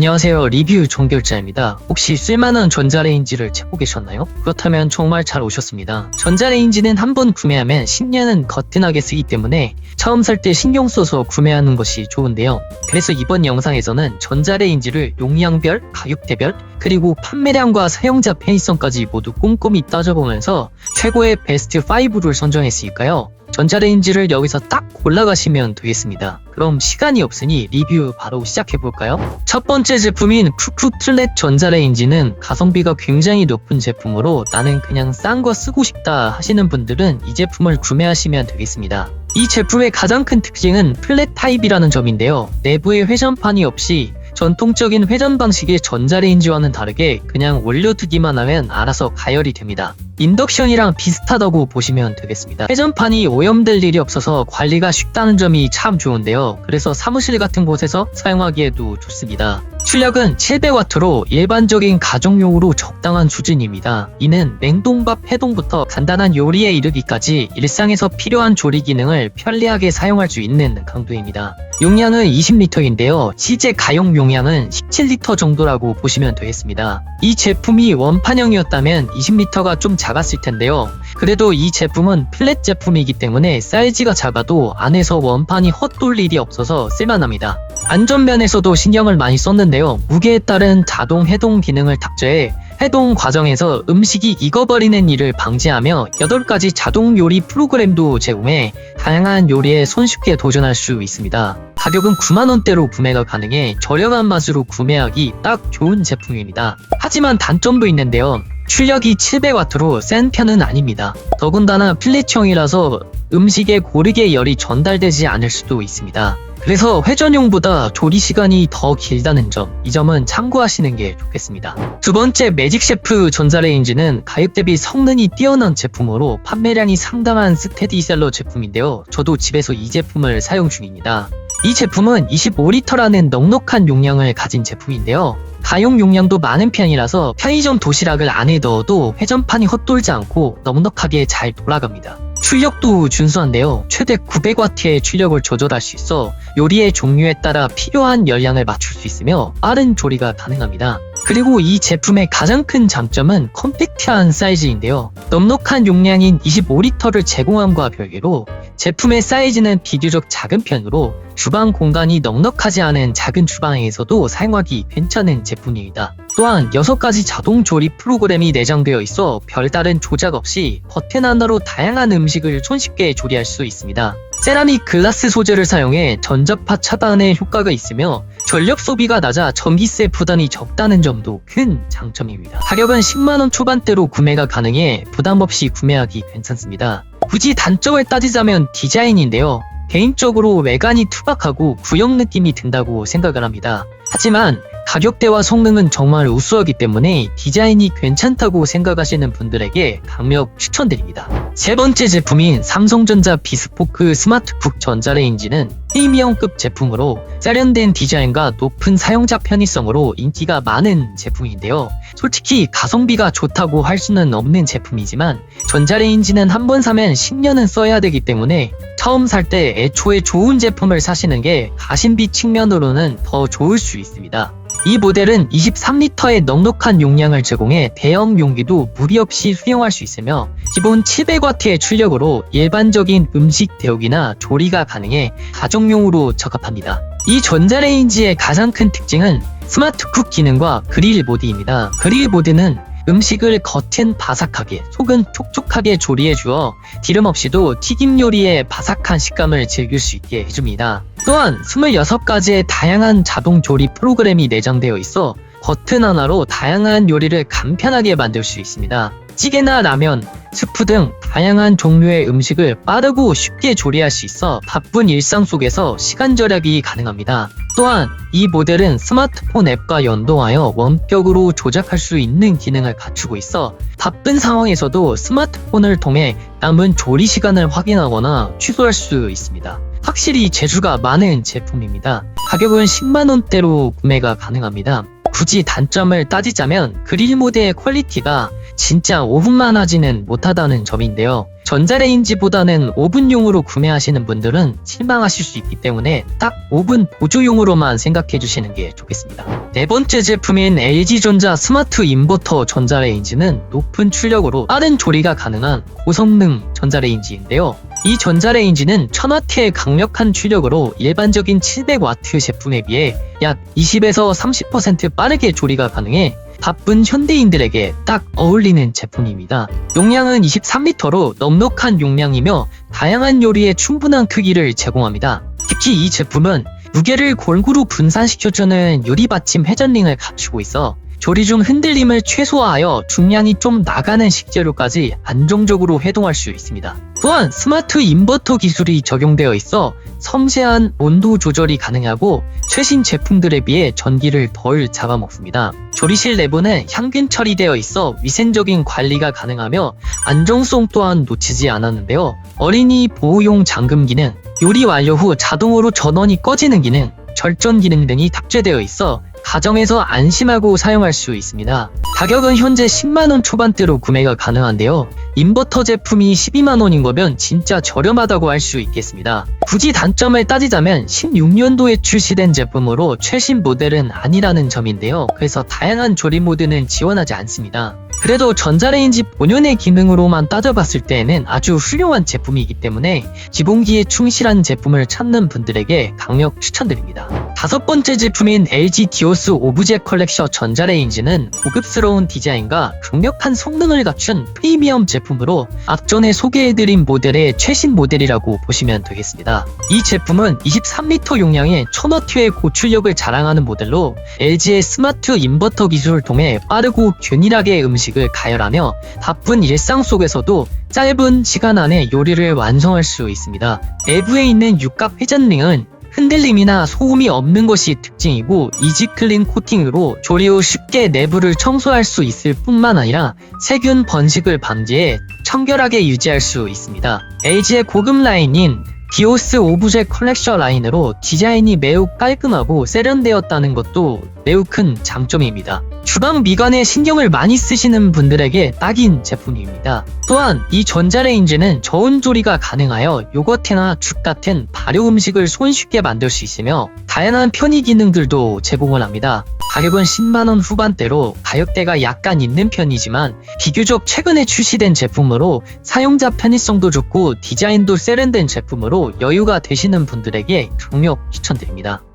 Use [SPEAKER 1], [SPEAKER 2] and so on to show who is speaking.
[SPEAKER 1] 안녕하세요. 리뷰 종결자입니다. 혹시 쓸만한 전자레인지를 찾고 계셨나요? 그렇다면 정말 잘 오셨습니다. 전자레인지는 한 번 구매하면 10년은 거뜬하게 쓰기 때문에 처음 살 때 신경 써서 구매하는 것이 좋은데요. 그래서 이번 영상에서는 전자레인지를 용량별, 가격대별, 그리고 판매량과 사용자 편의성까지 모두 꼼꼼히 따져보면서 최고의 베스트 5를 선정했으니까요. 전자레인지를 여기서 딱 골라가시면 되겠습니다. 그럼 시간이 없으니 리뷰 바로 시작해볼까요? 첫 번째 제품인 쿠쿠 틀렛 전자레인지는 가성비가 굉장히 높은 제품으로 나는 그냥 싼 거 쓰고 싶다 하시는 분들은 이 제품을 구매하시면 되겠습니다. 이 제품의 가장 큰 특징은 플랫 타입이라는 점인데요. 내부에 회전판이 없이 전통적인 회전 방식의 전자레인지와는 다르게 그냥 올려두기만 하면 알아서 가열이 됩니다. 인덕션이랑 비슷하다고 보시면 되겠습니다. 회전판이 오염될 일이 없어서 관리가 쉽다는 점이 참 좋은데요. 그래서 사무실 같은 곳에서 사용하기에도 좋습니다. 출력은 700W로 일반적인 가정용으로 적당한 수준입니다. 이는 냉동밥 해동부터 간단한 요리에 이르기까지 일상에서 필요한 조리 기능을 편리하게 사용할 수 있는 강도입니다. 용량은 20리터인데요. 실제 가용 용량은 17리터 정도라고 보시면 되겠습니다. 이 제품이 원판형이었다면 20리터가 좀 작았을 텐데요. 그래도 이 제품은 플랫 제품이기 때문에 사이즈가 작아도 안에서 원판이 헛돌 일이 없어서 쓸만합니다. 안전면에서도 신경을 많이 썼는데요. 무게에 따른 자동 해동 기능을 탑재해 해동 과정에서 음식이 익어버리는 일을 방지하며 8가지 자동 요리 프로그램도 제공해 다양한 요리에 손쉽게 도전할 수 있습니다. 가격은 9만원대로 구매가 가능해 저렴한 맛으로 구매하기 딱 좋은 제품입니다. 하지만 단점도 있는데요. 출력이 700W로 센 편은 아닙니다. 더군다나 필렛형이라서 음식에 고르게 열이 전달되지 않을 수도 있습니다. 그래서 회전용보다 조리 시간이 더 길다는 점, 이 점은 참고하시는 게 좋겠습니다. 두 번째 매직 셰프 전자레인지는 가격 대비 성능이 뛰어난 제품으로 판매량이 상당한 스테디셀러 제품인데요. 저도 집에서 이 제품을 사용 중입니다. 이 제품은 25리터라는 넉넉한 용량을 가진 제품인데요. 가용 용량도 많은 편이라서 편의점 도시락을 안에 넣어도 회전판이 헛돌지 않고 넉넉하게 잘 돌아갑니다. 출력도 준수한데요. 최대 900W의 출력을 조절할 수 있어 요리의 종류에 따라 필요한 열량을 맞출 수 있으며 빠른 조리가 가능합니다. 그리고 이 제품의 가장 큰 장점은 컴팩트한 사이즈인데요. 넉넉한 용량인 25리터를 제공함과 별개로 제품의 사이즈는 비교적 작은 편으로 주방 공간이 넉넉하지 않은 작은 주방에서도 사용하기 괜찮은 제품입니다. 또한 6가지 자동 조리 프로그램이 내장되어 있어 별다른 조작 없이 버튼 하나로 다양한 음식을 손쉽게 조리할 수 있습니다. 세라믹 글라스 소재를 사용해 전자파 차단에 효과가 있으며 전력 소비가 낮아 전기세 부담이 적다는 점도 큰 장점입니다. 가격은 10만원 초반대로 구매가 가능해 부담 없이 구매하기 괜찮습니다. 굳이 단점을 따지자면 디자인인데요. 개인적으로 외관이 투박하고 구형 느낌이 든다고 생각을 합니다. 하지만 가격대와 성능은 정말 우수하기 때문에 디자인이 괜찮다고 생각하시는 분들에게 강력 추천드립니다. 세 번째 제품인 삼성전자 비스포크 스마트쿡 전자레인지는 프리미엄급 제품으로 세련된 디자인과 높은 사용자 편의성으로 인기가 많은 제품인데요. 솔직히 가성비가 좋다고 할 수는 없는 제품이지만 전자레인지는 한 번 사면 10년은 써야 되기 때문에 처음 살 때 애초에 좋은 제품을 사시는 게 가심비 측면으로는 더 좋을 수 있습니다. 이 모델은 23리터의 넉넉한 용량을 제공해 대형 용기도 무리 없이 수용할 수 있으며 기본 700W의 출력으로 일반적인 음식 데우기나 조리가 가능해 가정용으로 적합합니다. 이 전자레인지의 가장 큰 특징은 스마트 쿡 기능과 그릴 모드입니다. 그릴 모드는 음식을 겉은 바삭하게, 속은 촉촉하게 조리해 주어 기름 없이도 튀김 요리의 바삭한 식감을 즐길 수 있게 해줍니다. 또한 26가지의 다양한 자동 조리 프로그램이 내장되어 있어 버튼 하나로 다양한 요리를 간편하게 만들 수 있습니다. 찌개나 라면, 스프 등 다양한 종류의 음식을 빠르고 쉽게 조리할 수 있어 바쁜 일상 속에서 시간 절약이 가능합니다. 또한 이 모델은 스마트폰 앱과 연동하여 원격으로 조작할 수 있는 기능을 갖추고 있어 바쁜 상황에서도 스마트폰을 통해 남은 조리 시간을 확인하거나 취소할 수 있습니다. 확실히 재주가 많은 제품입니다. 가격은 10만원대로 구매가 가능합니다. 굳이 단점을 따지자면 그릴 모드의 퀄리티가 진짜 5분만 하지는 못하다는 점인데요. 전자레인지보다는 오븐용으로 구매하시는 분들은 실망하실 수 있기 때문에 딱 오븐 보조용으로만 생각해 주시는 게 좋겠습니다. 네 번째 제품인 LG전자 스마트 인버터 전자레인지는 높은 출력으로 빠른 조리가 가능한 고성능 전자레인지인데요. 이 전자레인지는 1000W의 강력한 출력으로 일반적인 700W 제품에 비해 약 20에서 30% 빠르게 조리가 가능해 바쁜 현대인들에게 딱 어울리는 제품입니다. 용량은 23리터로 넉넉한 용량이며 다양한 요리에 충분한 크기를 제공합니다. 특히 이 제품은 무게를 골고루 분산시켜주는 요리 받침 회전링을 갖추고 있어 조리 중 흔들림을 최소화하여 중량이 좀 나가는 식재료까지 안정적으로 회동할 수 있습니다. 또한 스마트 인버터 기술이 적용되어 있어 섬세한 온도 조절이 가능하고 최신 제품들에 비해 전기를 덜 잡아먹습니다. 조리실 내부는 향균 처리되어 있어 위생적인 관리가 가능하며 안정성 또한 놓치지 않았는데요. 어린이 보호용 잠금 기능, 요리 완료 후 자동으로 전원이 꺼지는 기능, 절전 기능 등이 탑재되어 있어 가정에서 안심하고 사용할 수 있습니다. 가격은 현재 10만원 초반대로 구매가 가능한데요. 인버터 제품이 12만원인 거면 진짜 저렴하다고 할 수 있겠습니다. 굳이 단점을 따지자면 16년도에 출시된 제품으로 최신 모델은 아니라는 점인데요. 그래서 다양한 조리 모드는 지원하지 않습니다. 그래도 전자레인지 본연의 기능으로만 따져봤을 때에는 아주 훌륭한 제품이기 때문에 기본기에 충실한 제품을 찾는 분들에게 강력 추천드립니다. 다섯 번째 제품인 LG 디오스 오브제 컬렉션 전자레인지는 고급스러운 디자인과 강력한 성능을 갖춘 프리미엄 제품으로 앞전에 소개해드린 모델의 최신 모델이라고 보시면 되겠습니다. 이 제품은 23리터 용량의 1000W의 고출력을 자랑하는 모델로 LG의 스마트 인버터 기술을 통해 빠르고 균일하게 음 식을 가열하며 바쁜 일상 속에서도 짧은 시간 안에 요리를 완성할 수 있습니다. 내부에 있는 육각 회전링은 흔들림이나 소음이 없는 것이 특징이고 이지클린 코팅으로 조리 후 쉽게 내부를 청소할 수 있을 뿐만 아니라 세균 번식을 방지해 청결하게 유지할 수 있습니다. LG의 고급 라인인 디오스 오브제 컬렉션 라인으로 디자인이 매우 깔끔하고 세련되었다는 것도 매우 큰 장점입니다. 주방 미관에 신경을 많이 쓰시는 분들에게 딱인 제품입니다. 또한 이 전자레인지는 저온 조리가 가능하여 요거트나 죽 같은 발효 음식을 손쉽게 만들 수 있으며 다양한 편의 기능들도 제공을 합니다. 가격은 10만원 후반대로 가격대가 약간 있는 편이지만 비교적 최근에 출시된 제품으로 사용자 편의성도 좋고 디자인도 세련된 제품으로 여유가 되시는 분들에게 강력 추천드립니다.